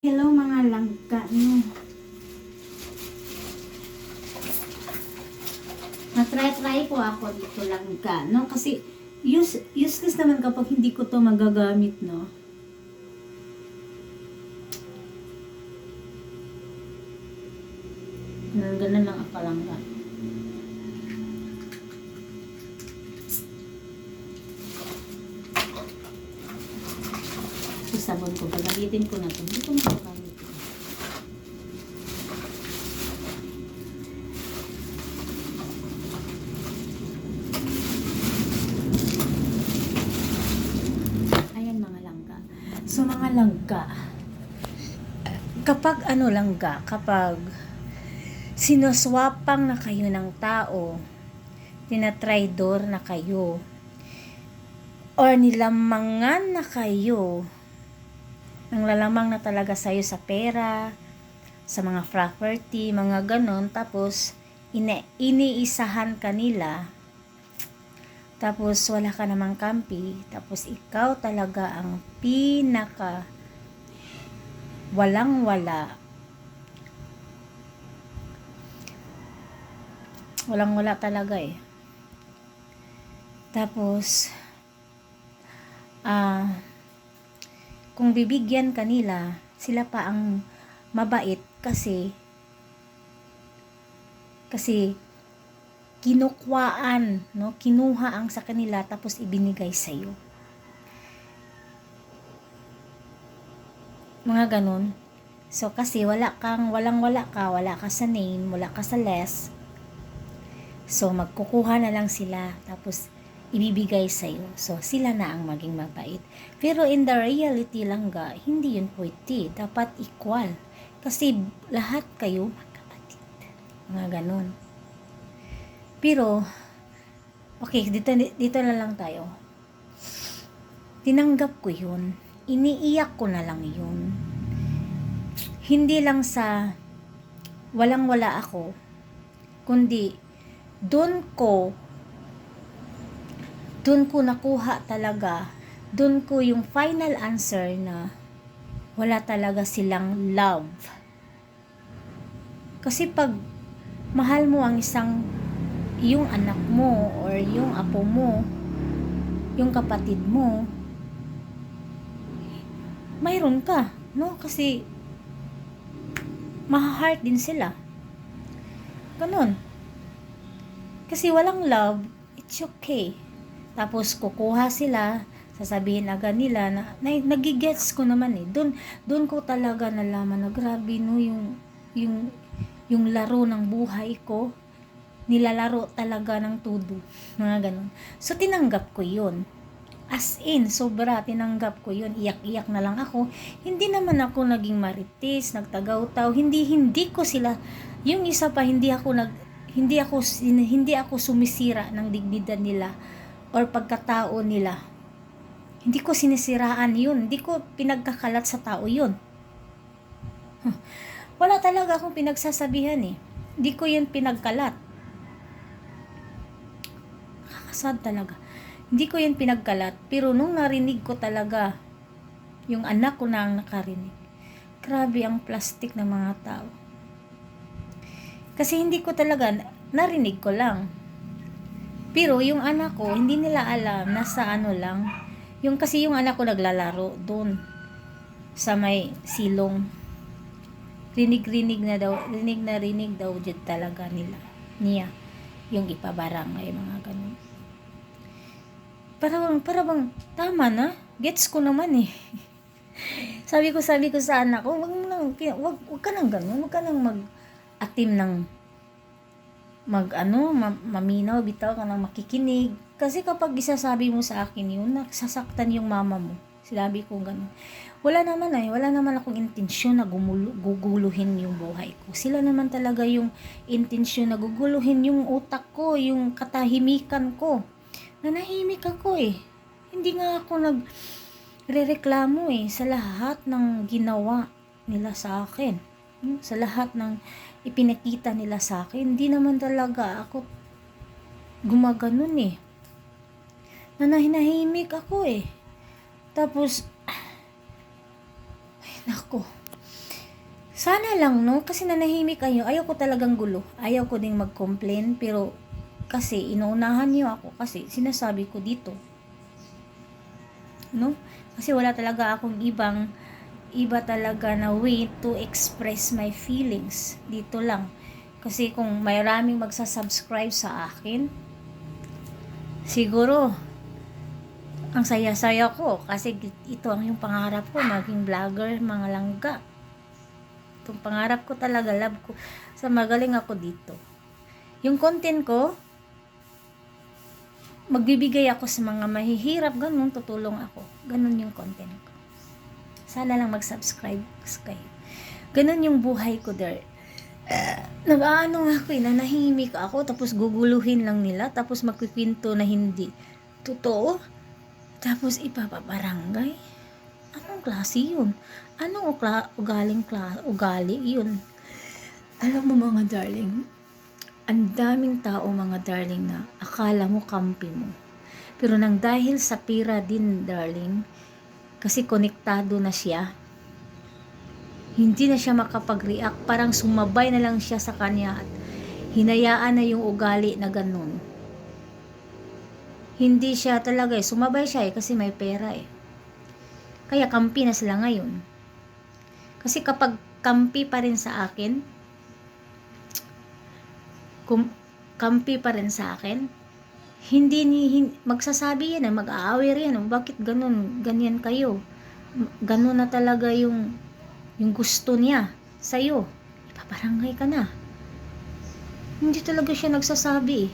Hello mga langka, no. Na-try-try po ako dito langka, no? Kasi use, useless naman kapag hindi ko to magagamit, no? Ganun, ganun lang ako langka. Yung sabon ko, gagamitin ko na to. Hindi ko magagamit. Ayan mga langga. So mga langga, kapag ano langga, kapag sinuswapang na kayo ng tao, tinatraidor na kayo, or nilamangan na kayo, nang lalamang na talaga sa'yo sa pera, sa mga property, mga ganon, tapos ine iniisahan ka nila, tapos wala ka namang kampi, tapos ikaw talaga ang pinaka walang wala. Walang wala talaga eh. Tapos, ah, kung bibigyan kanila, sila pa ang mabait kasi kasi kinukwaan, no? Kinuha ang sa kanila tapos ibinigay sa iyo. Mga ganun. So kasi wala kang walang wala ka, wala ka sa name, wala ka sa less. So magkukuha na lang sila tapos ibibigay sa iyo. So sila na ang maging mabait. Pero in the reality lang ga, hindi yun pwede. Dapat equal. Kasi lahat kayo magkapatid. Mga ganun. Pero, okay, dito, dito na lang tayo. Tinanggap ko yun. Iniiyak ko na lang yun. Hindi lang sa walang wala ako, kundi doon ko doon ko nakuha talaga, doon ko yung final answer na wala talaga silang love. Kasi pag mahal mo ang isang yung anak mo or yung apo mo, yung kapatid mo, mayroon ka, no? Kasi maha-heart din sila. Ganun. Kasi walang love, it's okay. Tapos kukuha sila, sasabihin agad nila na, na nagigets ko naman eh. Doon doon ko talaga nalaman na grabe no yung yung yung laro ng buhay ko nilalaro talaga ng tudo. Mga ganun. So, tinanggap ko yun. As in, sobra, tinanggap ko yun. Iyak-iyak na lang ako. Hindi naman ako naging maritis, nagtagaw-taw. Hindi, hindi ko sila, yung isa pa, hindi ako nag, hindi ako, hindi ako sumisira ng dignidad nila or pagkatao nila. Hindi ko sinisiraan yun. Hindi ko pinagkakalat sa tao yun. Wala talaga akong pinagsasabihan eh. Hindi ko yun pinagkalat sad talaga. Hindi ko yun pinagkalat, pero nung narinig ko talaga, yung anak ko na ang nakarinig. Grabe ang plastic ng mga tao. Kasi hindi ko talaga, narinig ko lang. Pero yung anak ko, hindi nila alam, nasa ano lang. Yung kasi yung anak ko naglalaro doon sa may silong. Rinig-rinig na daw, rinig na rinig daw dyan talaga nila. Niya. Yung ipabarangay, mga ganun para bang, para bang, tama na. Gets ko naman eh. sabi ko, sabi ko sa anak ko, wag mo wag, wag ka nang ganun, wag ka nang mag-atim ng, mag ano, ma, maminaw, bitaw ka nang makikinig. Kasi kapag isasabi mo sa akin yun, nagsasaktan yung mama mo. Sinabi ko ganun. Wala naman eh, wala naman akong intensyon na gumulo, guguluhin yung buhay ko. Sila naman talaga yung intensyon na guguluhin yung utak ko, yung katahimikan ko nanahimik ako eh. Hindi nga ako nag rereklamo eh sa lahat ng ginawa nila sa akin. Sa lahat ng ipinakita nila sa akin. Hindi naman talaga ako gumaganon eh. Nanahinahimik ako eh. Tapos, ay nako, Sana lang, no? Kasi nanahimik kayo. Ayaw ko talagang gulo. Ayaw ko ding mag-complain. Pero, kasi, inuunahan niyo ako. Kasi, sinasabi ko dito. No? Kasi wala talaga akong ibang, iba talaga na way to express my feelings. Dito lang. Kasi kung maraming magsasubscribe sa akin, siguro, ang saya-saya ko. Kasi ito ang yung pangarap ko, maging vlogger, mga langga. Itong pangarap ko talaga, love ko. Sa magaling ako dito. Yung content ko, magbibigay ako sa mga mahihirap, ganun, tutulong ako. Ganun yung content ko. Sana lang mag-subscribe kayo. Ganun yung buhay ko there. Nag-ano nga ako eh, nanahimik ako, tapos guguluhin lang nila, tapos magkikwento na hindi totoo, tapos ipapabarangay. Anong klase yun? Anong ukla, ugaling kla, ugali yun? Alam mo mga darling, ang daming tao mga darling na akala mo kampi mo. Pero nang dahil sa pira din darling, kasi konektado na siya, hindi na siya makapag-react. Parang sumabay na lang siya sa kanya at hinayaan na yung ugali na ganun. Hindi siya talaga eh. Sumabay siya eh kasi may pera eh. Kaya kampi na sila ngayon. Kasi kapag kampi pa rin sa akin, kum, kampi pa rin sa akin, hindi ni hin, magsasabi yan, eh, mag-aaway rin, oh, bakit ganun, ganyan kayo? Ganun na talaga yung yung gusto niya sa'yo. Ipaparangay ka na. Hindi talaga siya nagsasabi. eh.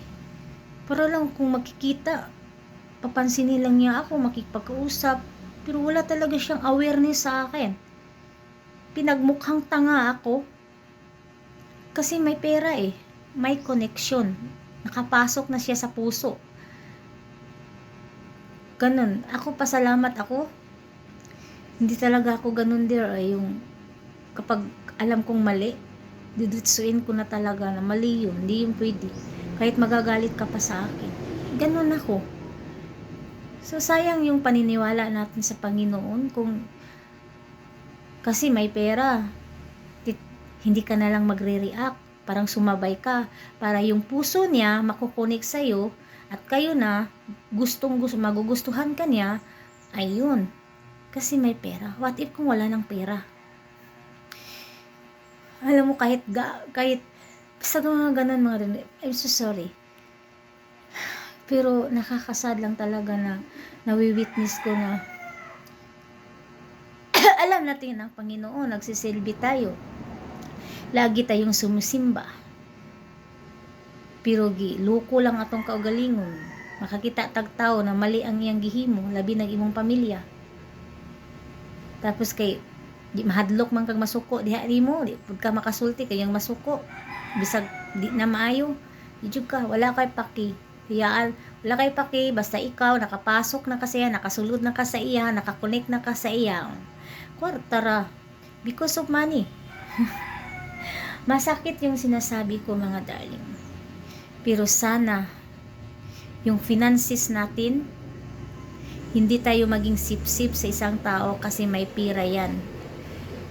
Para lang kung makikita, papansinin lang niya ako, makipag-usap, pero wala talaga siyang awareness sa akin. Pinagmukhang tanga ako, kasi may pera eh, may connection, nakapasok na siya sa puso. Ganun, ako pasalamat ako, hindi talaga ako ganun there ay yung kapag alam kong mali, didutsuin ko na talaga na mali yun, hindi yung pwede. Kahit magagalit ka pa sa akin. Ganun ako. So, sayang yung paniniwala natin sa Panginoon kung kasi may pera. Hindi ka na lang magre-react. Parang sumabay ka. Para yung puso niya makukunik sa'yo at kayo na gustong gusto, magugustuhan ka niya, ayun. Kasi may pera. What if kung wala ng pera? Alam mo, kahit, ga, kahit, basta mga ganun mga rin, I'm so sorry. Pero nakakasad lang talaga na nawi-witness ko na alam natin ang Panginoon, nagsisilbi tayo. Lagi tayong sumusimba. Pero gi, loko lang atong kaugalingon. Makakita tag tao na mali ang iyang gihimo, labi ng imong pamilya. Tapos kay di mahadlok man kag masuko diha di pud ka makasulti kayang masuko bisag di na maayo di ka wala kay paki Hiyaan, wala kay paki basta ikaw nakapasok na kasi nakasulod na ka sa iya nakakonek na ka sa iya kwartara because of money masakit yung sinasabi ko mga darling pero sana yung finances natin hindi tayo maging sip-sip sa isang tao kasi may pira yan.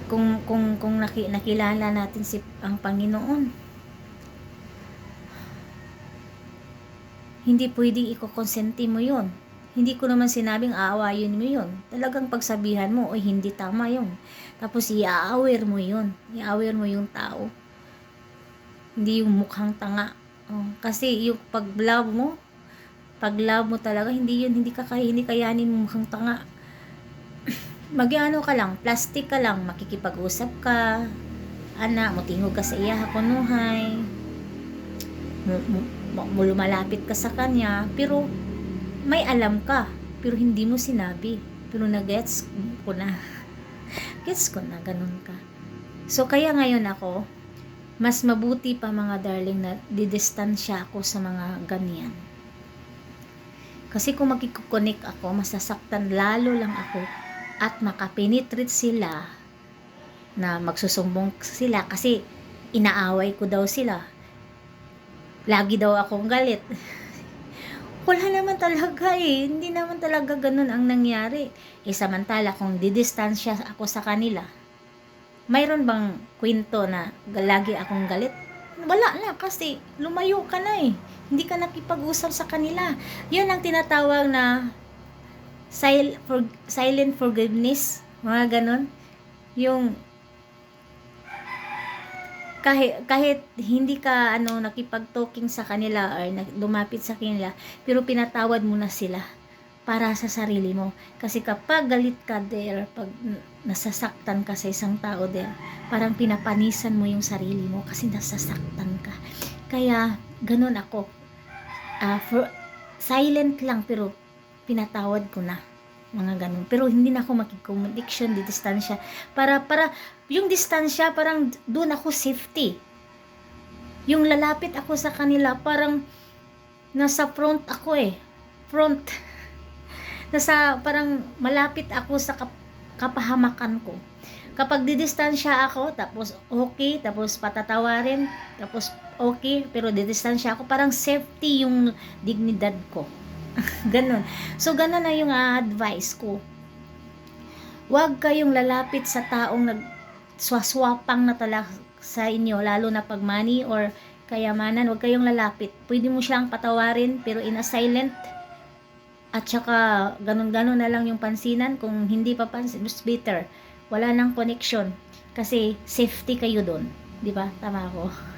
Kung kung kung naki, nakilala natin si ang Panginoon. Hindi pwedeng ikokonsenti mo 'yon. Hindi ko naman sinabing aawayin mo 'yon. Talagang pagsabihan mo, oy hindi tama 'yon. Tapos i-aware mo 'yon. I-aware mo yung tao. Hindi yung mukhang tanga. Oh, kasi yung pag-love mo, pag love mo talaga, hindi yun, hindi ka hindi kayanin mo mukhang tanga. Magyano ka lang, plastic ka lang, makikipag-usap ka, ana, mutingog ka sa iya, hakunuhay, lumalapit ka sa kanya, pero may alam ka, pero hindi mo sinabi. Pero na-gets ko na. Gets ko na, ganun ka. So, kaya ngayon ako, mas mabuti pa mga darling na didistansya ako sa mga ganyan. Kasi kung magkikonek ako, masasaktan lalo lang ako at makapenetrate sila na magsusumbong sila kasi inaaway ko daw sila. Lagi daw akong galit. Wala naman talaga eh. Hindi naman talaga ganun ang nangyari. Eh samantala kung didistansya ako sa kanila, mayroon bang kwento na lagi akong galit? Wala na kasi lumayo ka na eh. Hindi ka nakipag-usap sa kanila. Yun ang tinatawag na sil- for- silent forgiveness. Mga ganon. Yung kahit kahit hindi ka ano nakipag-talking sa kanila or lumapit sa kanila pero pinatawad mo na sila para sa sarili mo kasi kapag galit ka there pag nasasaktan ka sa isang tao there parang pinapanisan mo yung sarili mo kasi nasasaktan ka. Kaya ganun ako. Ah, for silent lang pero pinatawad ko na. Mga ganun. Pero hindi na ako makikomunikasyon di distansya. Para para yung distansya parang doon ako safety. Yung lalapit ako sa kanila parang nasa front ako eh. Front. Nasa parang malapit ako sa kap- kapahamakan ko kapag didistansya ako tapos okay tapos patatawarin tapos okay pero didistansya ako parang safety yung dignidad ko ganon so ganon na yung advice ko Huwag kayong lalapit sa taong nagswaswapang na talak sa inyo, lalo na pag money or kayamanan, huwag kayong lalapit. Pwede mo siyang patawarin, pero in a silent. At saka, ganun-ganun na lang yung pansinan. Kung hindi pa pansin, mas better. Wala nang connection. Kasi, safety kayo doon. Di ba? Tama ako.